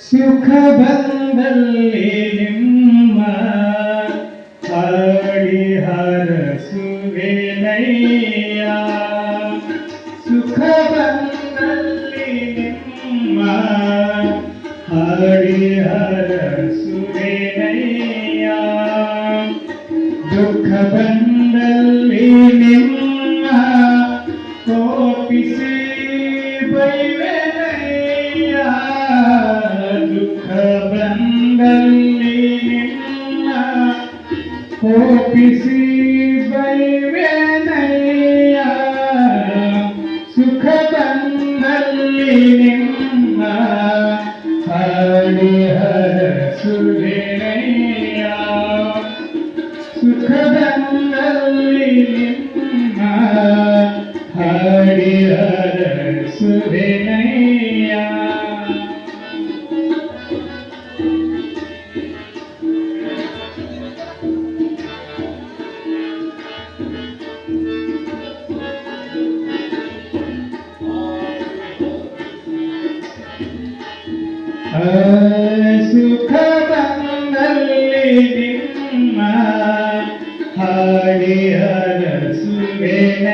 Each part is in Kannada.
ಸುಖ ಬಂದಲ್ಲಿ ನಿಮ್ಮ ಹಾಡಿ ಹರಸುವೆನಯ್ಯ ಸುಖ ಬಂದಲ್ಲಿ ನಿಮ್ಮ ಹಾಡಿ ಹರಸುವೆನಯ್ಯ ದುಃಖ ಬಂದಲ್ಲಿ ನಿಮ್ಮ ಕೋಪಿಸಿ ಬೈವೆನಯ್ಯ ದುಃಖ ಬಂದಲ್ಲಿ ನಿಮ್ಮ ಕೋಪಿಸಿ ಬೈವೇನಯ್ಯ. ಸುಖ ಬಂದಲ್ಲಿ ಹರಿ ಹರ ಸುರೇಣಯ್ಯ ಸುಖದಲ್ಲಿ ನಿಮ್ಮ ಹರಿಹರ ಸುಖ ಬಂದಲ್ಲಿ ನಿಮ್ಮ ಹಾಡಿಯ ಸುವೆನಯ್ಯ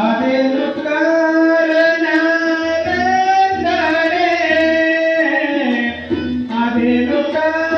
അതിനുക്കാരനാ അതിനുക്കാ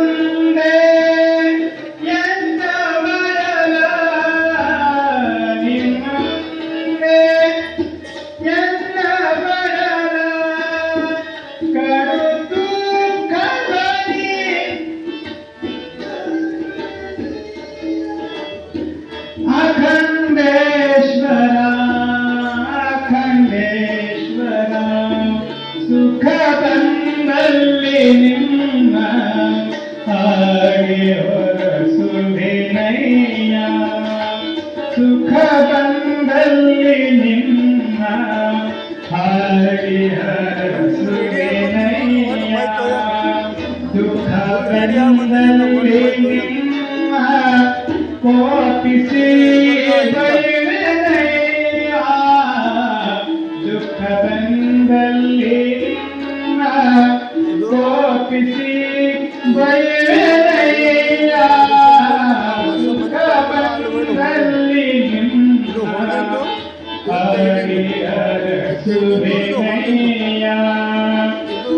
ನಿಮ್ಮ ಹಾಗೆ ಹೊರಸುವೆನಯ್ಯ ಸುಖ ಬಂದಲ್ಲಿ ನಿಮ್ಮ ಹಾಗೆ ಹರಸುವೆನಯ್ಯ ದುಃಖ ಬಂದಲ್ಲಿ ಕೋಪಿಸಿ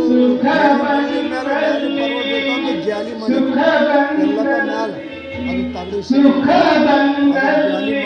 ಸುಖ ಬಂದಲ್ಲಿ ಸುಖ ಬಂದಲ್ಲಿ